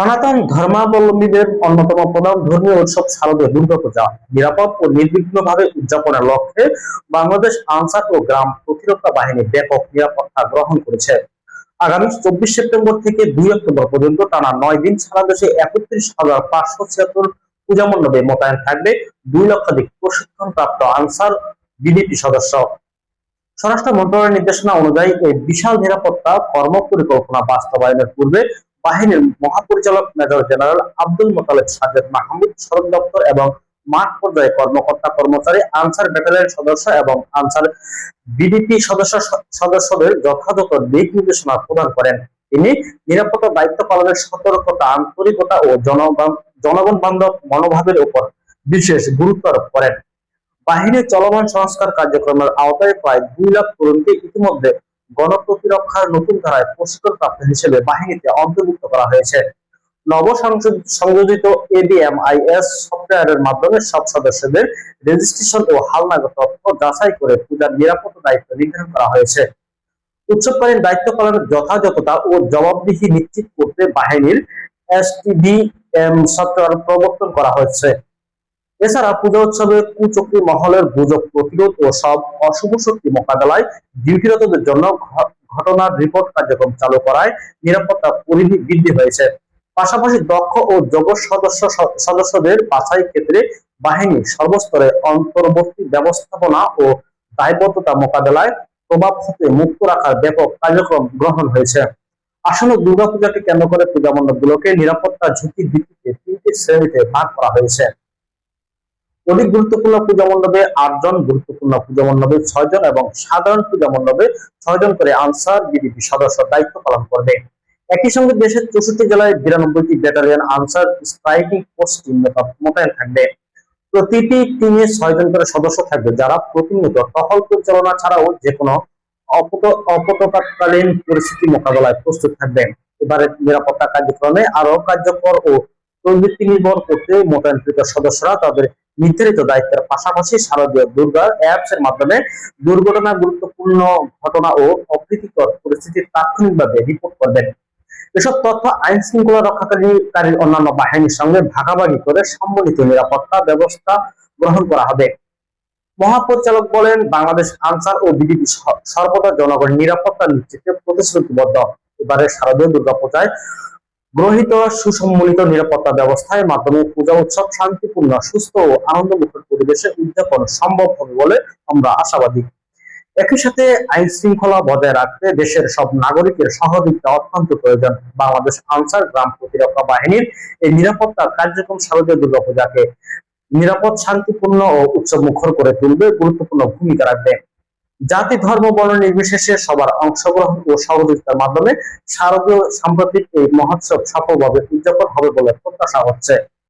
সনাতন ধর্মাবলম্বীদের অন্যতম প্রধান ধর্মীয় উৎসব শারদীয় দুর্গাপূজা। নিরাপদ ও নির্বিঘ্নভাবে উদযাপনের লক্ষ্যে বাংলাদেশ আনসার ও গ্রাম প্রতিরক্ষা বাহিনী ব্যাপক নিরাপত্তা গ্রহণ করেছে। আগামী চব্বিশ সেপ্টেম্বর থেকে দুই অক্টোবর পর্যন্ত টানা নয় দিন সারা দেশে একত্রিশ হাজার পাঁচশো ছিয়াত্তর পূজা মণ্ডপে মোতায়েন থাকবে দুই লক্ষাধিক প্রশিক্ষণপ্রাপ্ত আনসার বিডিপি সদস্য। স্বরাষ্ট্র মন্ত্রণালয়ের নির্দেশনা অনুযায়ী এই বিশাল নিরাপত্তা কর্ম পরিকল্পনা বাস্তবায়নের পূর্বে বাহিনীর মহাপরিচালক মেজর জেনারেল আব্দুল মোতালেব সাজেদ মাহমুদ, সড়ক দপ্তর এবং মাঠ পর্যায়ে কর্মকর্তা কর্মচারী, আনসার ব্যাটালিয়ন সদস্য এবং আনসার বিডিপি সদস্য সদস্যদের যথাযথ দিক নির্দেশনা প্রদান করেন। তিনি নিরাপত্তা দায়িত্ব পালনের সতর্কতা, আন্তরিকতা ও জনগণ বান্ধব মনোভাবের উপর বিশেষ গুরুত্ব আরোপ করেন। বাহিনীর চলমান সংস্কার কার্যক্রমের আওতায় প্রায় দুই লাখ তরুণকে ইতিমধ্যে গণপ্রতিরক্ষার নতুন ধারায় প্রশিক্ষণ প্রাপ্ত হিসেবে বাহিনীতে অন্তর্ভুক্ত করা হয়েছে। নব সংযোজিত এবিএমআইএস সফটওয়্যারের মাধ্যমে সব সদস্যদের রেজিস্ট্রেশন ও হালনাগত তথ্য যাচাই করে পূজার নিরাপত্তা দায়িত্ব নির্ধারণ করা হয়েছে। উৎসবকালীন দায়িত্ব পালনের যথাযথতা ও জবাবদিহি নিশ্চিত করতে বাহিনীর এসটিডিএম সফটওয়্যার প্রবর্তন করা হয়েছে এছাড়া পূজা উৎসবে কুচক্রী মহলের গুজব, প্রতিরোধ ও সব অশুভ শক্তি মোকাবেলায় ডিউটিরতদের জন্য ঘটনার রিপোর্ট কার্যক্রম চালু করায় নিরাপত্তা পরিধি বৃদ্ধি হয়েছে। পাশাপাশি দক্ষ ও যোগ্য সদস্য সদস্যদের বাছাই ক্ষেত্রে বাহিনী সর্বস্তরে অন্তর্বর্তী ব্যবস্থাপনা ও দায়বদ্ধতা মোকাবেলায় প্রভাব হতে মুক্ত রাখার ব্যাপক কার্যক্রম গ্রহণ হয়েছে। আসন্ন দুর্গাপূজাকে কেন্দ্র করে পূজা মণ্ডপগুলোকে নিরাপত্তা ঝুঁকির ভিত্তিতে তিনটি শ্রেণীতে ভাগ করা হয়েছে। অধিক গুরুত্বপূর্ণ পূজা মণ্ডপে আটজন, গুরুত্বপূর্ণ পূজা মণ্ডপে ছয়জন এবং সাধারণ পূজা মণ্ডপে ছয়জন করে আনসার, বিডিপি সদস্য দায়িত্ব পালন করবে। একই সঙ্গে দেশের চৌষট্টি জেলায় বিরানব্বইটি ব্যাটালিয়ন আনসার স্ট্রাইকিং পোস্ট মোতায়েন থাকবে। প্রতিটি টিমে ছয়জন করে সদস্য থাকবে যারা প্রতিনিয়ত টহল পরিচালনা ছাড়াও যে কোনো অপত অপতকালীন পরিস্থিতি মোকাবেলায় প্রস্তুত থাকবে এবারে নিরাপত্তা কার্যক্রমে আরও কার্যকর ও প্রবৃত্তি নির্ভর করতে মোতায়েনকৃত সদস্যরা তাদের নির্ধারিত দায়িত্বের পাশাপাশি শারদীয় দুর্গা অ্যাপস এর মাধ্যমে দুর্ঘটনা, গুরুত্বপূর্ণ ঘটনা ও অপ্রীতিকর পরিস্থিতি তাৎক্ষণিকভাবে রিপোর্ট করবেন। এসব তথ্য আইন শৃঙ্খলা রক্ষাকারী অন্যান্য বাহিনীর সঙ্গে ভাগাভাগি করে সম্মিলিত নিরাপত্তা ব্যবস্থা গ্রহণ করা হবে। মহাপরিচালক বলেন, বাংলাদেশ আনসার ও বিডিপি সর্বদা জনগণের নিরাপত্তা নিশ্চিতে প্রতিশ্রুতিবদ্ধ। এবারে শারদীয় দুর্গাপূজায় গ্রহিত সুসম্মিলিত নিরাপত্তা ব্যবস্থার মাধ্যমে পূজা উৎসব শান্তিপূর্ণ, সুস্থ ও আনন্দমুখর পরিবেশে উদযাপন সম্ভব হবে বলে আমরা আশাবাদী। একই সাথে আইন শৃঙ্খলা বজায় রাখতে দেশের সব নাগরিকের সহযোগিতা অত্যন্ত প্রয়োজন। বাংলাদেশ আনসার গ্রাম প্রতিরক্ষা বাহিনীর এই নিরাপত্তা কার্যক্রম শারদীয় দুর্গাপূজাকে নিরাপদ, শান্তিপূর্ণ ও উৎসব মুখর করে তুলবে গুরুত্বপূর্ণ ভূমিকা রাখবে। জাতি, ধর্ম, বর্ণ নির্বিশেষে সবার অংশগ্রহণ ও সহযোগিতার মাধ্যমে শারদীয় সাম্প্রতিক এই মহোৎসব সফলভাবে উদযাপন হবে বলে প্রত্যাশা হচ্ছে।